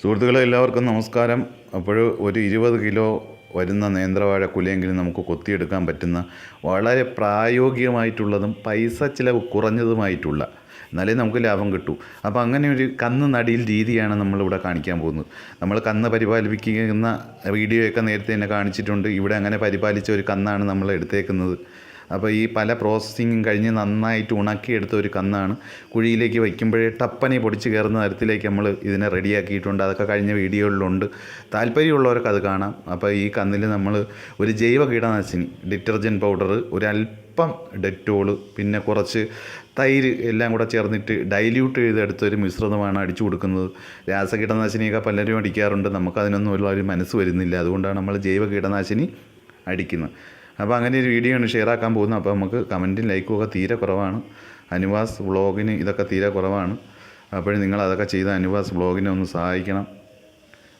സുഹൃത്തുക്കളെ എല്ലാവർക്കും നമസ്കാരം. അപ്പോൾ ഒരു ഇരുപത് കിലോ വരുന്ന നേന്ത്രവാഴ കുലയെങ്കിലും നമുക്ക് കൊത്തിയെടുക്കാൻ പറ്റുന്ന വളരെ പ്രായോഗികമായിട്ടുള്ളതും പൈസ ചിലവ് കുറഞ്ഞതുമായിട്ടുള്ള എന്നാലേ നമുക്ക് ലാഭം കിട്ടൂ. അപ്പോൾ അങ്ങനെ ഒരു കന്ന് നടിയിൽ രീതിയാണ് നമ്മളിവിടെ കാണിക്കാൻ പോകുന്നത്. നമ്മൾ കന്ന് പരിപാലിപ്പിക്കുന്ന വീഡിയോയൊക്കെ നേരത്തെ തന്നെ കാണിച്ചിട്ടുണ്ട്. ഇവിടെ അങ്ങനെ പരിപാലിച്ച ഒരു കന്നാണ് നമ്മൾ എടുത്തേക്കുന്നത്. അപ്പോൾ ഈ പല പ്രോസസ്സിങ്ങും കഴിഞ്ഞ് നന്നായിട്ട് ഉണക്കിയെടുത്ത ഒരു കന്നാണ്. കുഴിയിലേക്ക് വയ്ക്കുമ്പോഴേ ടപ്പനെ പൊടിച്ച് കയറുന്ന തരത്തിലേക്ക് നമ്മൾ ഇതിനെ റെഡിയാക്കിയിട്ടുണ്ട്. അതൊക്കെ കഴിഞ്ഞ വീഡിയോകളിലുണ്ട്. താല്പര്യമുള്ളവർക്ക് അത് കാണാം. അപ്പോൾ ഈ കന്നിൽ നമ്മൾ ഒരു ജൈവ കീടനാശിനി ഡിറ്റർജന്റ് പൗഡർ ഒരു അല്പം ഡെറ്റോൾ പിന്നെ കുറച്ച് തൈര് എല്ലാം കൂടെ ചേർന്നിട്ട് ഡൈല്യൂട്ട് ചെയ്തെടുത്ത ഒരു മിശ്രിതമാണ് അടിച്ചു കൊടുക്കുന്നത്. രാസ കീടനാശിനിയൊക്കെ പലരും അടിക്കാറുണ്ട്. നമുക്കതിനൊന്നും ഒരു മനസ്സ് വരുന്നില്ല. അതുകൊണ്ടാണ് നമ്മൾ ജൈവ കീടനാശിനി അടിക്കുന്നത്. അപ്പോൾ അങ്ങനെ ഒരു വീഡിയോ ആണ് ഷെയർ ആക്കാൻ പോകുന്നത്. അപ്പോൾ നമുക്ക് കമന്റും ലൈക്കും ഒക്കെ തീരെ കുറവാണ്. അനുവാസ് വ്ളോഗിന് ഇതൊക്കെ തീരെ കുറവാണ്. അപ്പോഴും നിങ്ങൾ അതൊക്കെ ചെയ്ത് അനുവാസ് വ്ളോഗിനെ ഒന്ന് സഹായിക്കണം.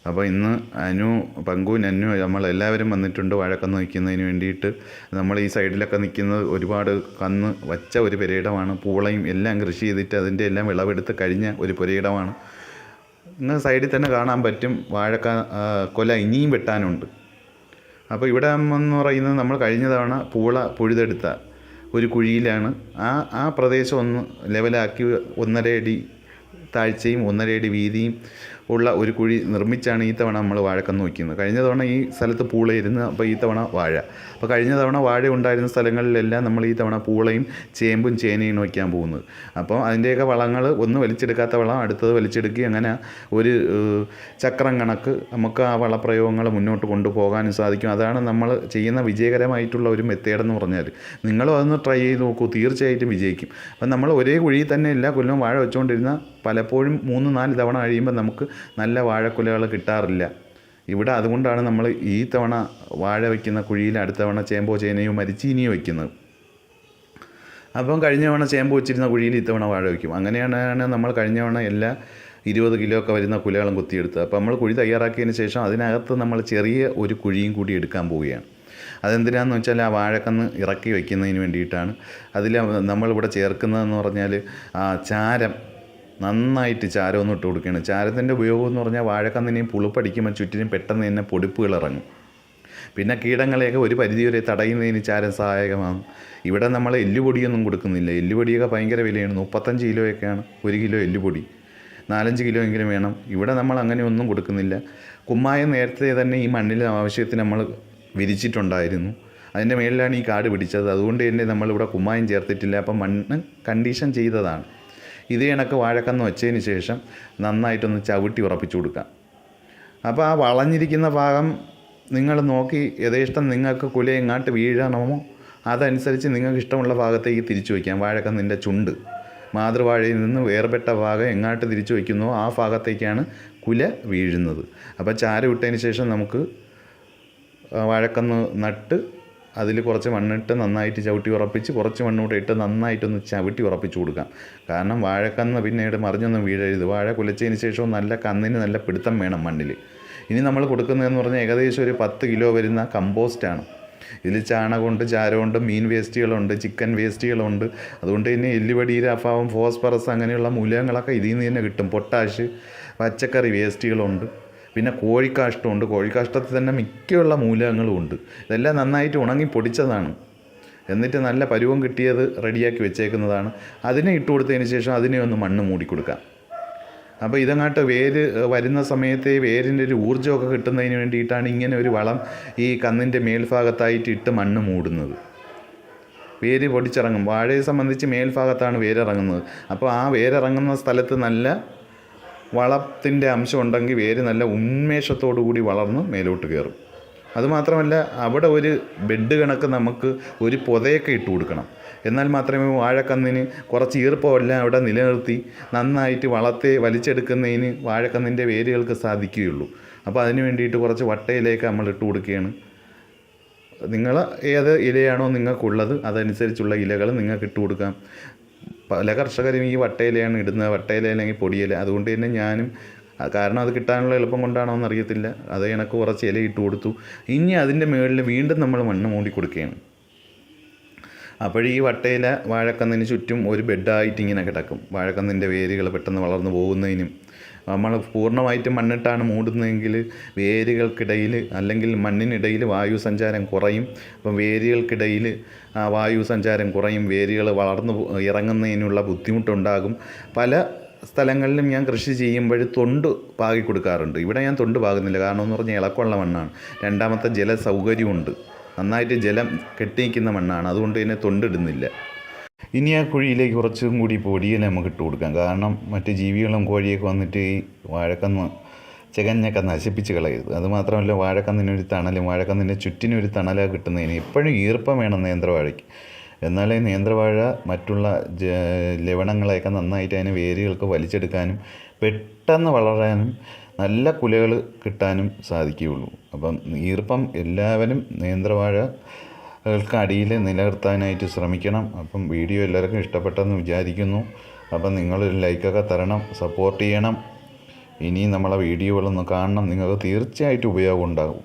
അപ്പോൾ ഇന്ന് അനു പങ്കു നന്നു നമ്മൾ എല്ലാവരും വന്നിട്ടുണ്ട് വഴക്കം നിൽക്കുന്നതിന് വേണ്ടിയിട്ട്. നമ്മൾ ഈ സൈഡിലൊക്കെ നിൽക്കുന്നത് ഒരുപാട് കന്ന് വച്ച ഒരു പുരയിടമാണ്. പൂളയും എല്ലാം കൃഷി ചെയ്തിട്ട് അതിന്റെ എല്ലാം വിളവെടുത്ത് കഴിഞ്ഞ ഒരു പുരയിടമാണ്. ഇന്ന് സൈഡിൽ തന്നെ കാണാൻ പറ്റും. വാഴക്ക കൊല ഇനിയും വെട്ടാനുണ്ട്. അപ്പോൾ ഇവിടെ എന്ന് പറയുന്നത് നമ്മൾ കഴിഞ്ഞ തവണ പൂള പുഴുതെടുത്ത ഒരു കുഴിയിലാണ്. ആ ആ പ്രദേശം ഒന്ന് ലെവലാക്കി ഒന്നര അടി താഴ്ചയും ഒന്നര അടി വീതിയും ഉള്ള ഒരു കുഴി നിർമ്മിച്ചാണ് ഈ തവണ നമ്മൾ വാഴക്കന്ന് വയ്ക്കുന്നത് കഴിഞ്ഞ തവണ ഈ സ്ഥലത്ത് പൂളയിരുന്നു അപ്പോൾ ഈ തവണ വാഴ. അപ്പോൾ കഴിഞ്ഞ തവണ വാഴ ഉണ്ടായിരുന്ന സ്ഥലങ്ങളിലെല്ലാം നമ്മൾ ഈ തവണ പൂളയും ചേമ്പും ചേനയും വയ്ക്കാൻ പോകുന്നത്. അപ്പോൾ അതിന്റെയൊക്കെ വളങ്ങൾ ഒന്ന് വലിച്ചെടുക്കാത്ത വളം അടുത്തത് വലിച്ചെടുക്കുക അങ്ങനെ ഒരു ചക്രം കണക്ക് നമുക്ക് ആ വളപ്രയോഗങ്ങൾ മുന്നോട്ട് കൊണ്ടുപോകാനും സാധിക്കും. അതാണ് നമ്മൾ ചെയ്യുന്ന വിജയകരമായിട്ടുള്ള ഒരു മെത്തേഡ് എന്ന് പറഞ്ഞാൽ. നിങ്ങളും അതൊന്ന് ട്രൈ ചെയ്ത് നോക്കൂ തീർച്ചയായിട്ടും വിജയിക്കും. അപ്പം നമ്മൾ ഒരേ കുഴിയിൽ തന്നെ എല്ലാ കൊല്ലവും വാഴ വെച്ചുകൊണ്ടിരുന്ന പലപ്പോഴും മൂന്ന് നാല് തവണ കഴിയുമ്പോൾ നമുക്ക് നല്ല വാഴക്കുലകൾ കിട്ടാറില്ല. ഇവിടെ അതുകൊണ്ടാണ് നമ്മൾ ഈ തവണ വാഴ വയ്ക്കുന്ന കുഴിയിൽ അടുത്ത തവണ ചേമ്പോ ചേനയോ മരിച്ചീനിയോ വയ്ക്കുന്നത്. അപ്പം കഴിഞ്ഞ തവണ ചേമ്പ് വെച്ചിരുന്ന കുഴിയിൽ ഇത്തവണ വാഴ വയ്ക്കും. അങ്ങനെയാണ് നമ്മൾ കഴിഞ്ഞ തവണ എല്ലാ ഇരുപത് കിലോ ഒക്കെ വരുന്ന കുലകളും കുത്തിയെടുത്തത്. അപ്പോൾ നമ്മൾ കുഴി തയ്യാറാക്കിയതിന് ശേഷം അതിനകത്ത് നമ്മൾ ചെറിയ ഒരു കുഴിയും കൂടി എടുക്കാൻ പോവുകയാണ്. അതെന്തിനാന്ന് വെച്ചാൽ ആ വാഴക്കന്ന് ഇറക്കി വയ്ക്കുന്നതിന് വേണ്ടിയിട്ടാണ്. അതിൽ നമ്മളിവിടെ ചേർക്കുന്നതെന്ന് പറഞ്ഞാൽ ചാരം നന്നായിട്ട് ചാരം ഒന്ന് ഇട്ട് കൊടുക്കുകയാണ്. ചാരത്തിന്റെ ഉപയോഗം എന്ന് പറഞ്ഞാൽ വാഴക്കന്നിനെയും പുളിപ്പടിക്കുമ്പോൾ ചുറ്റിനും പെട്ടെന്ന് തന്നെ പൊടിപ്പുകൾ ഇറങ്ങും. പിന്നെ കീടങ്ങളെയൊക്കെ ഒരു പരിധി വരെ തടയുന്നതിന് ചാരം സഹായകമാണ്. ഇവിടെ നമ്മൾ എല്ലുപൊടിയൊന്നും കൊടുക്കുന്നില്ല. എല്ലുപൊടിയൊക്കെ ഭയങ്കര വിലയാണ്. മുപ്പത്തഞ്ച് കിലോയൊക്കെയാണ് ഒരു കിലോ എല്ലുപൊടി. നാലഞ്ച് കിലോ എങ്കിലും വേണം. ഇവിടെ നമ്മൾ അങ്ങനെ ഒന്നും കൊടുക്കുന്നില്ല. കുമ്മായം നേരത്തെ തന്നെ ഈ മണ്ണിൽ ആവശ്യത്തിന് നമ്മൾ വിരിച്ചിട്ടുണ്ടായിരുന്നു. അതിന്റെ മേളിലാണ് ഈ കാട് പിടിച്ചത്. അതുകൊണ്ട് തന്നെ നമ്മളിവിടെ കുമ്മായം ചേർത്തിട്ടില്ല. അപ്പം മണ്ണ് കണ്ടീഷൻ ചെയ്തതാണ്. ഇതേ കണക്ക് വാഴക്കന്ന് വെച്ചതിന് ശേഷം നന്നായിട്ടൊന്ന് ചവിട്ടി ഉറപ്പിച്ചു കൊടുക്കാം. അപ്പോൾ ആ വളഞ്ഞിരിക്കുന്ന ഭാഗം നിങ്ങൾ നോക്കി യഥേഷ്ടം നിങ്ങൾക്ക് കുല എങ്ങാട്ട് വീഴണമോ അതനുസരിച്ച് നിങ്ങൾക്ക് ഇഷ്ടമുള്ള ഭാഗത്തേക്ക് തിരിച്ചു വയ്ക്കാം. വാഴക്കന്നിന്റെ ചുണ്ട്. മാതൃവാഴയിൽ നിന്ന് വേർപെട്ട ഭാഗം എങ്ങാട്ട് തിരിച്ചു വയ്ക്കുന്നോ? ആ ഭാഗത്തേക്കാണ് കുല വീഴുന്നത്. അപ്പോൾ ചാര വിട്ടതിന് ശേഷം നമുക്ക് വാഴക്കന്ന് നട്ട് അതിൽ കുറച്ച് മണ്ണിട്ട് നന്നായിട്ട് ചവിട്ടി ഉറപ്പിച്ച് കുറച്ച് മണ്ണൂടെ ഇട്ട് നന്നായിട്ടൊന്ന് ചവിട്ടി ഉറപ്പിച്ച് കൊടുക്കാം. കാരണം വാഴക്കന്ന് പിന്നീട് മറിഞ്ഞൊന്നും വീഴരുത്. വാഴ കുലച്ചതിന് ശേഷവും നല്ല കന്നിന് നല്ല പിടുത്തം വേണം മണ്ണിൽ ഇനി നമ്മൾ കൊടുക്കുന്നതെന്ന് പറഞ്ഞാൽ ഏകദേശം ഒരു പത്ത് കിലോ വരുന്ന കമ്പോസ്റ്റാണ്. ഇതിൽ ചാണകമുണ്ട് ചാരമുണ്ട് മീൻ വേസ്റ്റുകളുണ്ട് ചിക്കൻ വേസ്റ്റുകളുണ്ട്. അതുകൊണ്ട് തന്നെ എല്ലുപടി രാഫാവും ഫോസ്ഫറസ് അങ്ങനെയുള്ള മൂലകങ്ങളൊക്കെ ഇതിൽ നിന്ന് തന്നെ കിട്ടും. പൊട്ടാഷ് പച്ചക്കറി വേസ്റ്റുകളുണ്ട്. പിന്നെ കോഴിക്കാഷ്ടമുണ്ട്. കോഴിക്കാഷ്ടത്തിൽ തന്നെ മിക്കയുള്ള മൂലകങ്ങളും ഉണ്ട്. ഇതെല്ലാം നന്നായിട്ട് ഉണങ്ങി പൊടിച്ചതാണ്. എന്നിട്ട് നല്ല പരുവം കിട്ടിയത് റെഡിയാക്കി വെച്ചേക്കുന്നതാണ്. അതിനെ ഇട്ട് കൊടുത്തതിന് ശേഷം അതിനെ ഒന്ന് മണ്ണ് മൂടിക്കൊടുക്കാം അപ്പോൾ ഇതങ്ങാട്ട് വേര് വരുന്ന സമയത്തെ വേരിന്റെ ഒരു ഊർജമൊക്കെ കിട്ടുന്നതിന് വേണ്ടിയിട്ടാണ് ഇങ്ങനെ ഒരു വളം ഈ കന്നിന്റെ മേൽഭാഗത്തായിട്ട് ഇട്ട് മണ്ണ് മൂടുന്നത്. വേര് പൊടിച്ചിറങ്ങും. വാഴയെ സംബന്ധിച്ച് മേൽഭാഗത്താണ് വേരിറങ്ങുന്നത്. അപ്പോൾ ആ വേരിറങ്ങുന്ന സ്ഥലത്ത് നല്ല വളത്തിന്റെ അംശം ഉണ്ടെങ്കിൽ വേര് നല്ല ഉന്മേഷത്തോടു കൂടി വളർന്ന് മേലോട്ട് കയറും. അതുമാത്രമല്ല അവിടെ ഒരു ബെഡ് കണക്ക് നമുക്ക് ഒരു പൊതയൊക്കെ ഇട്ട് കൊടുക്കണം. എന്നാൽ മാത്രമേ വാഴക്കന്നിന് കുറച്ച് ഈർപ്പമെല്ലാം അവിടെ നിലനിർത്തി നന്നായിട്ട് വളത്തെ വലിച്ചെടുക്കുന്നതിന് വാഴക്കന്നിന്റെ വേരുകൾക്ക് സാധിക്കുകയുള്ളൂ. അപ്പോൾ അതിന് വേണ്ടിയിട്ട് കുറച്ച് വട്ടയിലേക്ക് നമ്മൾ ഇട്ട് കൊടുക്കുകയാണ്. നിങ്ങൾ ഏത് ഇലയാണോ നിങ്ങൾക്കുള്ളത് അതനുസരിച്ചുള്ള ഇലകൾ നിങ്ങൾക്ക് ഇട്ട് കൊടുക്കാം. പല കർഷകരും ഈ വട്ടയിലയാണ് ഇടുന്നത്. വട്ടയില അല്ലെങ്കിൽ പൊടിയില. അതുകൊണ്ട് തന്നെ ഞാനും കാരണം അത് കിട്ടാനുള്ള എളുപ്പം കൊണ്ടാണോ എന്നറിയത്തില്ല. അത് കണക്ക് കുറച്ച് ഇല ഇട്ട് കൊടുത്തു. ഇനി അതിന്റെ മുകളിൽ വീണ്ടും നമ്മൾ മണ്ണ് മൂടി കൊടുക്കുകയാണ്. അപ്പോൾ ഈ വട്ടയില വാഴക്കന്നിന് ചുറ്റും ഒരു ബെഡായിട്ട് ഇങ്ങനെ കിടക്കും. വാഴക്കന്നിന്റെ വേരുകൾ പെട്ടെന്ന് വളർന്നു പോകുന്നതിനും നമ്മൾ പൂർണമായിട്ടും മണ്ണിട്ടാണ് മൂടുന്നതെങ്കിൽ വേരുകൾക്കിടയിൽ അല്ലെങ്കിൽ മണ്ണിനിടയിൽ വായു സഞ്ചാരം കുറയും. അപ്പം വേരുകൾക്കിടയിൽ വായു സഞ്ചാരം കുറയും വേരുകൾ വളർന്നു ഇറങ്ങുന്നതിനുള്ള ബുദ്ധിമുട്ടുണ്ടാകും. പല സ്ഥലങ്ങളിലും ഞാൻ കൃഷി ചെയ്യുമ്പോൾ തൊണ്ട് പാകി കൊടുക്കാറുണ്ട് ഇവിടെ ഞാൻ തൊണ്ട് പാകുന്നില്ല. കാരണം എന്ന് പറഞ്ഞാൽ ഇളക്കമുള്ള മണ്ണാണ്. രണ്ടാമത്തെ ജല സൗകര്യമുണ്ട് നന്നായിട്ട് ജലം കെട്ടി നിൽക്കുന്ന മണ്ണാണ്. അതുകൊണ്ട് തന്നെ തൊണ്ടിടുന്നില്ല. ഇനി ആ കുഴിയിലേക്ക് കുറച്ചും കൂടി പൊടിയിൽ നമുക്ക് ഇട്ട് കൊടുക്കാം. കാരണം മറ്റ് ജീവികളും കോഴിയൊക്കെ വന്നിട്ട് ഈ വാഴക്കന്ന് ചികഞ്ഞൊക്കെ നശിപ്പിച്ച് കളയരുത്. അതുമാത്രമല്ല വാഴക്കന്നിനൊരു തണലും വാഴക്കന്നിന്റെ ചുറ്റിനൊരു തണലാണ് കിട്ടുന്നതിന് എപ്പോഴും ഈർപ്പം വേണം നേന്ത്രവാഴയ്ക്ക്. എന്നാലേ നേന്ത്രവാഴ മറ്റുള്ള ലവണങ്ങളെയൊക്കെ നന്നായിട്ട് അതിന് വേരുകൾക്ക് വലിച്ചെടുക്കാനും പെട്ടെന്ന് വളരാനും നല്ല കുലകൾ കിട്ടാനും സാധിക്കുകയുള്ളൂ. അപ്പം ഈർപ്പം എല്ലാവരും നേന്ത്രവാഴകൾക്ക് അടിയിൽ നിലനിർത്താനായിട്ട് ശ്രമിക്കണം. അപ്പം വീഡിയോ എല്ലാവർക്കും ഇഷ്ടപ്പെട്ടെന്ന് വിചാരിക്കുന്നു. അപ്പം നിങ്ങൾ ലൈക്കൊക്കെ തരണം സപ്പോർട്ട് ചെയ്യണം. ഇനിയും നമ്മളെ വീഡിയോകളൊന്ന് കാണണം. നിങ്ങൾക്ക് തീർച്ചയായിട്ടും ഉപയോഗം ഉണ്ടാകും.